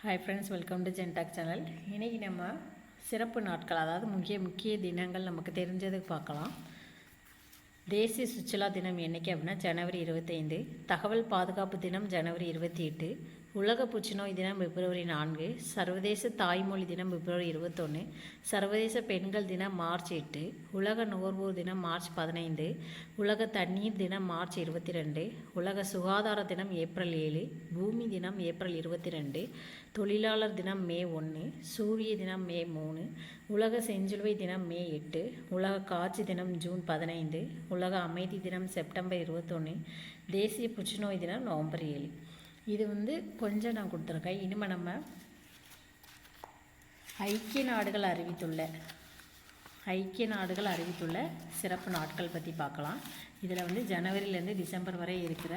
Hi friends welcome to ஜென்டாக் channel இன்றைக்கி நம்ம சிறப்பு நாட்கள் அதாவது முக்கிய முக்கிய தினங்கள் நமக்கு தெரிஞ்சது பார்க்கலாம். தேசிய சுற்றுலா தினம் என்னைக்கு அப்படின்னா ஜனவரி இருபத்தைந்து. தகவல் பாதுகாப்பு தினம் ஜனவரி இருபத்தி எட்டு. உலக புற்றுநோய் தினம் பிப்ரவரி நான்கு சர்வதேச தாய்மொழி தினம் பிப்ரவரி இருபத்தொன்று சர்வதேச பெண்கள் தினம் மார்ச் எட்டு உலக நுகர்வோர் தினம் மார்ச் பதினைந்து உலக தண்ணீர் தினம் மார்ச் இருபத்தி ரெண்டு உலக சுகாதார தினம் ஏப்ரல் ஏழு பூமி தினம் ஏப்ரல் இருபத்தி ரெண்டு தொழிலாளர் தினம் மே ஒன்று சூரிய தினம் மே மூணு உலக செஞ்சிலுவை தினம் மே எட்டு உலக காட்சி தினம் ஜூன் பதினைந்து உலக அமைதி தினம் செப்டம்பர் இருபத்தொன்று தேசிய புற்றுநோய் தினம் நவம்பர் ஏழு. இது வந்து கொஞ்சம் நான் கொடுத்துருக்கேன். இனிமேல் நம்ம ஐக்கிய நாடுகள் அறிவித்துள்ள ஐக்கிய நாடுகள் அறிவித்துள்ள சிறப்பு நாட்கள் பற்றி பார்க்கலாம். இதில் வந்து ஜனவரிலேருந்து டிசம்பர் வரை இருக்கிற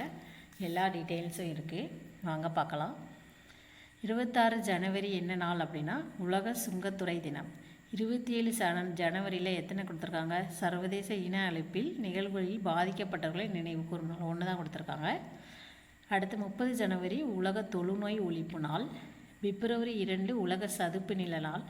எல்லா டீட்டெயில்ஸும் இருக்குது வாங்க பார்க்கலாம். இருபத்தாறு ஜனவரி என்ன நாள் அப்படின்னா உலக சுங்கத்துறை தினம். இருபத்தி ஏழு சன ஜனவரியில் எத்தனை கொடுத்துருக்காங்க? சர்வதேச இன அழைப்பில் நிகழ்வுகளில் பாதிக்கப்பட்டவர்களை நினைவு கூறும் நாள் ஒன்று தான் கொடுத்துருக்காங்க. அடுத்து முப்பது ஜனவரி உலக தொழுநோய் ஒழிப்பு நாள். பிப்ரவரி இரண்டு உலக சதுப்பு நில நாள்.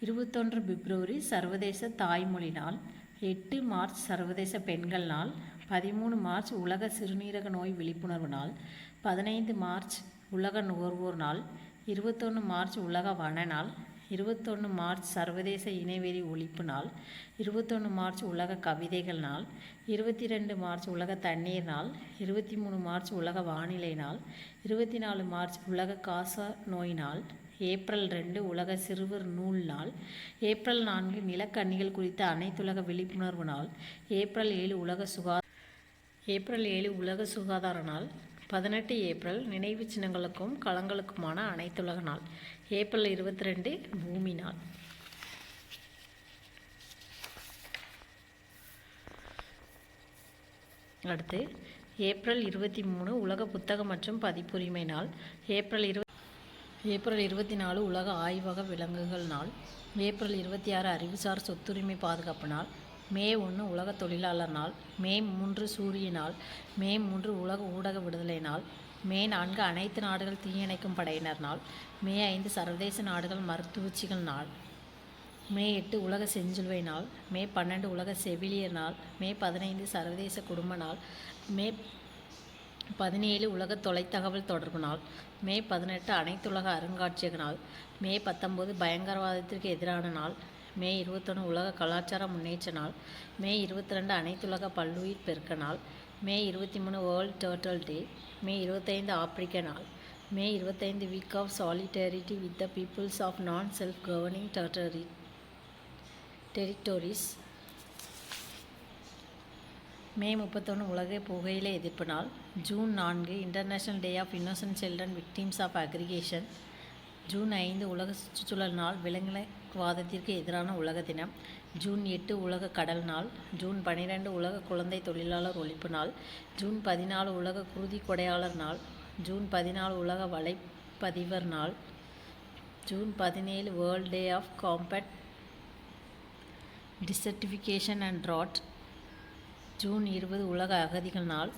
இருபத்தொன்று பிப்ரவரி சர்வதேச தாய்மொழி நாள். எட்டு மார்ச் சர்வதேச பெண்கள் நாள். பதிமூணு மார்ச் உலக சிறுநீரக நோய் விழிப்புணர்வு நாள். பதினைந்து மார்ச் உலக நுகர்வோர் நாள். இருபத்தொன்று மார்ச் உலக வன நாள். இருபத்தொன்று மார்ச் சர்வதேச இணைவெறி ஒழிப்பு நாள் இருபத்தொன்று மார்ச் உலக கவிதைகள் நாள் இருபத்தி ரெண்டு மார்ச் உலக தண்ணீர் நாள் இருபத்தி மூணு மார்ச் உலக வானிலை நாள் இருபத்தி நாலு மார்ச் உலக காச நோய் நாள் ஏப்ரல் ரெண்டு உலக சிறுவர் நூல் நாள் ஏப்ரல் நான்கு நிலக்கண்ணிகள் குறித்த அனைத்துலக விழிப்புணர்வு நாள் ஏப்ரல் ஏழு உலக சுகா ஏப்ரல் ஏழு உலக சுகாதார நாள் பதினெட்டு ஏப்ரல் நினைவு சின்னங்களுக்கும் களங்களுக்குமான அனைத்துலக நாள். ஏப்ரல் இருபத்தி ரெண்டு பூமி நாள். அடுத்து ஏப்ரல் இருபத்தி மூணு உலக புத்தகம் மற்றும் பதிப்புரிமை நாள். ஏப்ரல் இரு ஏப்ரல் இருபத்தி நாலு உலக ஆய்வக விலங்குகள் நாள். ஏப்ரல் இருபத்தி ஆறு அறிவுசார் சொத்துரிமை பாதுகாப்பு நாள். மே ஒன்று உலக தொழிலாளர் நாள் மே மூன்று சூரிய நாள் மே மூன்று உலக ஊடக விடுதலை நாள் மே நான்கு அனைத்து நாடுகள் தீயணைக்கும் படையினர் நாள் மே ஐந்து சர்வதேச நாடுகள் மருத்துவச்சிகள் நாள் மே எட்டு உலக செஞ்சிலுவை நாள் மே பன்னெண்டு உலக செவிலியர் நாள் மே பதினைந்து சர்வதேச குடும்ப நாள் மே பதினேழு உலக தொலைத்தகவல் தொடர்பு நாள் மே பதினெட்டு அனைத்துலக அருங்காட்சியக நாள் மே பத்தொம்போது பயங்கரவாதத்திற்கு எதிரான நாள் மே இருபத்தொன்று உலக கலாச்சார முன்னேற்ற நாள். மே இருபத்தி ரெண்டு அனைத்துலக பல்லுயிர் பெருக்க நாள். மே இருபத்தி மூணு வேர்ல்ட் டேர்ட்டல் டே மே இருபத்தைந்து ஆப்பிரிக்க நாள். மே இருபத்தைந்து week of solidarity with the peoples of non self governing territory territories May முப்பத்தொன்று உலக புகையிலை எதிர்ப்பு நாள். ஜூன் நான்கு international day of innocent children victims of aggression June ஐந்து உலக சுற்றுச்சூழல் நாள். வாதத்திற்கு எதிரான உலக தினம். ஜூன் எட்டு உலக கடல் நாள். ஜூன் பன்னிரெண்டு உலக குழந்தை தொழிலாளர் ஒழிப்பு நாள். ஜூன் பதினாலு உலக குருதி கொடையாளர் நாள். ஜூன் பதினாலு உலக வலைப்பதிவர் நாள். ஜூன் பதினேழு world day to combat desertification and drought June இருபது உலக அகதிகள் நாள்.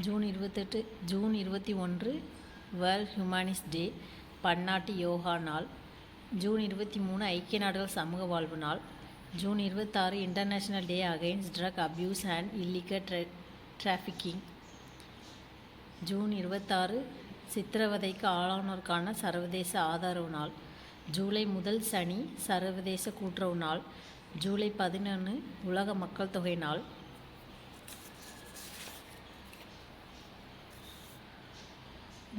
ஜூன் இருபத்தெட்டு ஜூன் இருபத்தி ஒன்று வேர்ல்ட் ஹியூமானிஸ் டே பன்னாட்டு யோகா நாள். ஜூன் இருபத்தி மூணு ஐக்கிய நாடுகள் சமூக வாழ்வு நாள். ஜூன் இருபத்தாறு international day against drug abuse and illegal ட்ர டிராஃபிக்கிங் ஜூன் இருபத்தாறு சித்திரவதைக்கு ஆளானோருக்கான சர்வதேச ஆதரவு நாள். ஜூலை முதல் சனி சர்வதேச கூட்டுறவு நாள். ஜூலை பதினொன்று உலக மக்கள் தொகை நாள்.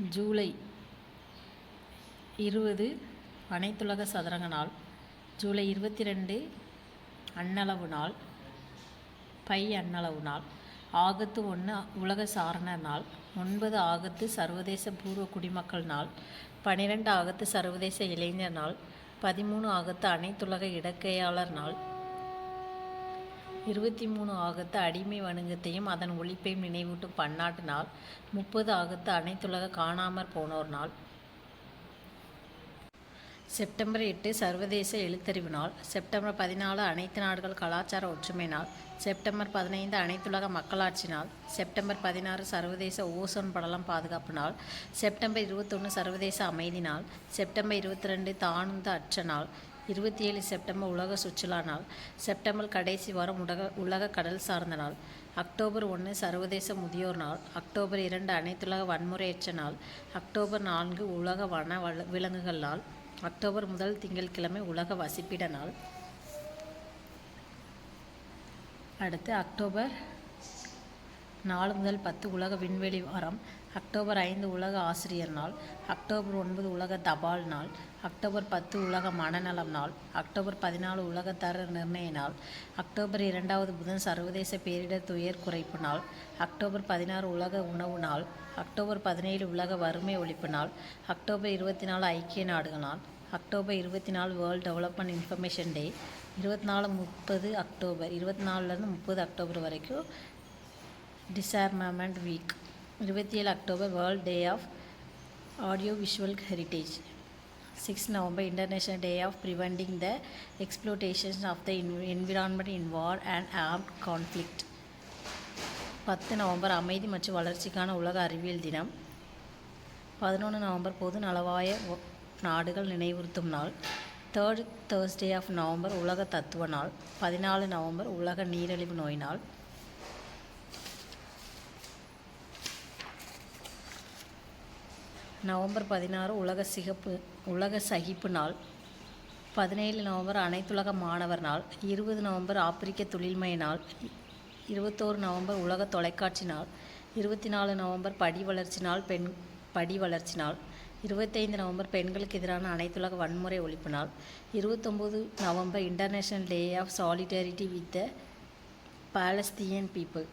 ஜூலை இருபது அனைத்துலக சதுரங்க நாள். ஜூலை இருபத்தி ரெண்டு அன்னளவு நாள். பை அன்னளவு நாள். ஆகத்து ஒன்று உலக சாரணர் நாள். ஒன்பது ஆகத்து சர்வதேச பூர்வ குடிமக்கள் நாள். பன்னிரெண்டு ஆகத்து சர்வதேச இளைஞர் நாள். பதிமூணு ஆகத்து அனைத்துலக இடக்கையாளர் நாள். இருபத்தி மூணு ஆகத்து அடிமை வணிகத்தையும் அதன் ஒழிப்பையும் நினைவூட்டும் பன்னாட்டு நாள். முப்பது ஆகத்து அனைத்துலக காணாமற் போனோர் நாள். செப்டம்பர் எட்டு சர்வதேச எழுத்தறிவு நாள். செப்டம்பர் பதினாலு அனைத்து நாடுகள் கலாச்சார ஒற்றுமை நாள். செப்டம்பர் பதினைந்து அனைத்துலக மக்களாட்சி நாள். செப்டம்பர் பதினாறு சர்வதேச ஓசோன் படலம் பாதுகாப்பு நாள். செப்டம்பர் இருபத்தொன்று சர்வதேச அமைதி நாள். செப்டம்பர் இருபத்தி ரெண்டு தானுந்த அற்ற நாள். இருபத்தி ஏழு செப்டம்பர் உலக சுற்றுலா நாள். செப்டம்பர் கடைசி வாரம் உலக உலக கடல் சார்ந்த நாள். அக்டோபர் ஒன்று சர்வதேச முதியோர் நாள். அக்டோபர் இரண்டு அனைத்துலக வன்முறையற்ற நாள். அக்டோபர் நான்கு உலக வன வள விலங்குகள் நாள். அக்டோபர் முதல் திங்கட்கிழமை உலக வசிப்பிட நாள். அடுத்து அக்டோபர் நாலு முதல் பத்து உலக விண்வெளி வாரம் அக்டோபர் ஐந்து உலக ஆசிரியர் நாள் அக்டோபர் ஒன்பது உலக தபால் நாள் அக்டோபர் பத்து உலக மனநலம் நாள் அக்டோபர் பதினாலு உலக தர நிர்ணய நாள் அக்டோபர் இரண்டாவது புதன் சர்வதேச பேரிடர் துயர் குறைப்பு நாள் அக்டோபர் பதினாறு உலக உணவு நாள் அக்டோபர் பதினேழு உலக வறுமை ஒழிப்பு நாள் அக்டோபர் இருபத்தி நாலு ஐக்கிய நாடுகள் நாள் அக்டோபர் இருபத்தி நாலு வேர்ல்ட் டெவலப்மெண்ட் இன்ஃபர்மேஷன் டே இருபத்தி நாலு முப்பது அக்டோபர் இருபத்தி நாலுலேருந்து முப்பது அக்டோபர் வரைக்கும் டிசார்மமெண்ட் வீக் இருபத்தி ஏழு October world day for audio visual heritage six November international day for preventing the exploitations of the environment in war and armed conflict பத்து நவம்பர் அமைதி மற்றும் வளர்ச்சிக்கான உலக அறிவியல் தினம். பதினொன்று நவம்பர் பொது நலவாய நாடுகள் நினைவுறுத்தும் நாள். தேர்ட் தேர்ஸ்டே ஆஃப் நவம்பர் உலக தத்துவ நாள். பதினாலு நவம்பர் உலக நீரிழிவு நோய் நாள். நவம்பர் பதினாறு உலக சிகப்பு உலக சகிப்பு நாள். பதினேழு நவம்பர் அனைத்துலக மாணவர் நாள். இருபது நவம்பர் ஆப்பிரிக்க தொழில்மய நாள். இருபத்தோரு நவம்பர் உலக தொலைக்காட்சி நாள். இருபத்தி நாலு நவம்பர் படி வளர்ச்சி நாள் பெண் படி வளர்ச்சி நாள். இருபத்தைந்து நவம்பர் பெண்களுக்கு எதிரான அனைத்துலக வன்முறை ஒழிப்பு நாள். இருபத்தொம்போது November international day of solidarity with the Palestine people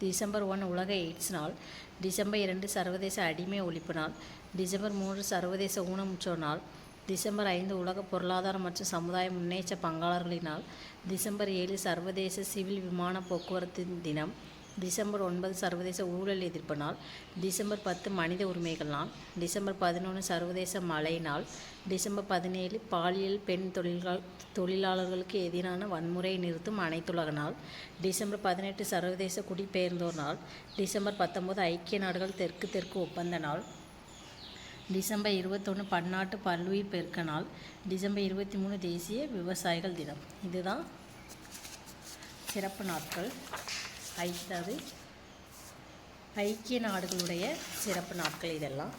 December one உலக எய்ட்ஸ் நாள் டிசம்பர் இரண்டு சர்வதேச அடிமை ஒழிப்பு நாள் டிசம்பர் மூன்று சர்வதேச ஊனமுற்றோர் நாள் டிசம்பர் ஐந்து உலக பொருளாதார மற்றும் சமுதாய முன்னேற்ற பங்காளர்களினால் நாள் டிசம்பர் ஏழு சர்வதேச சிவில் விமான போக்குவரத்து தினம் டிசம்பர் ஒன்பது சர்வதேச ஊழல் எதிர்ப்பு நாள் டிசம்பர் பத்து மனித உரிமைகள் நாள் டிசம்பர் பதினொன்று சர்வதேச மழை நாள் டிசம்பர் பதினேழு பாலியல் பெண் தொழில்கள் தொழிலாளர்களுக்கு எதிரான வன்முறையை நிறுத்தும் அனைத்துலக நாள் டிசம்பர் பதினெட்டு சர்வதேச குடிபெயர்ந்தோர் நாள் டிசம்பர் பத்தொம்போது ஐக்கிய நாடுகள் தெற்கு தெற்கு ஒப்பந்த நாள் டிசம்பர் இருபத்தொன்று பன்னாட்டு பல்லுயிர் பெருக்க நாள் டிசம்பர் இருபத்தி மூணு தேசிய விவசாயிகள் தினம். இதுதான் சிறப்பு நாட்கள். ஐ அதாவது ஐக்கிய நாடுகளுடைய சிறப்பு நாட்கள் இதெல்லாம்.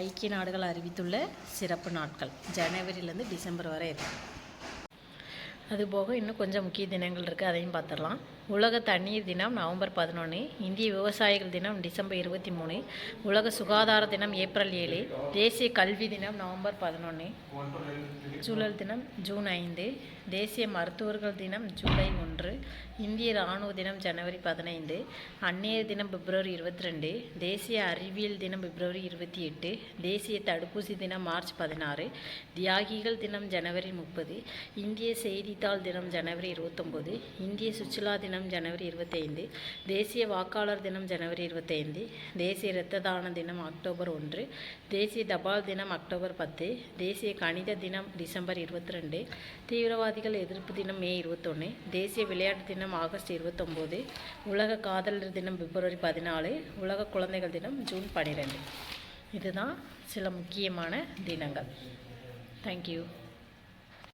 ஐக்கிய நாடுகள் அறிவித்துள்ள சிறப்பு நாட்கள். ஜனவரியிலேருந்து டிசம்பர் வரை இருக்கும் அதுபோக இன்னும் கொஞ்சம் முக்கிய தினங்கள் இருக்குது அதையும் பார்த்துடலாம். உலக தண்ணீர் தினம் நவம்பர் பதினொன்று இந்திய விவசாயிகள் தினம் டிசம்பர் இருபத்தி மூணு உலக சுகாதார தினம் ஏப்ரல் ஏழு தேசிய கல்வி தினம் நவம்பர் பதினொன்று சூழல் தினம் ஜூன் ஐந்து தேசிய மருத்துவர்கள் தினம் ஜூலை ஒன்று இந்திய இராணுவ தினம் ஜனவரி பதினைந்து அந்நியர் தினம் பிப்ரவரி இருபத்தி ரெண்டு தேசிய அறிவியல் தினம் பிப்ரவரி இருபத்தி எட்டு தேசிய தடுப்பூசி தினம் மார்ச் பதினாறு தியாகிகள் தினம் ஜனவரி முப்பது இந்திய செய்தித்தாள் தினம் ஜனவரி இருபத்தொம்போது இந்திய சுற்றுலா தினம் தினம் ஜனவரி இருபத்தைந்து தேசிய வாக்காளர் தினம் ஜனவரி இருபத்தைந்து தேசிய இரத்த தான தினம் அக்டோபர் ஒன்று தேசிய தபால் தினம் அக்டோபர் பத்து தேசிய கணித தினம் டிசம்பர் இருபத்தி ரெண்டு தீவிரவாதிகள் எதிர்ப்பு தினம் மே இருபத்தொன்று தேசிய விளையாட்டு தினம் ஆகஸ்ட் இருபத்தொம்போது உலக காதலர் தினம் பிப்ரவரி பதினாலு உலக குழந்தைகள் தினம் ஜூன் பன்னிரெண்டு இதுதான் சில முக்கியமான தினங்கள். தேங்க்யூ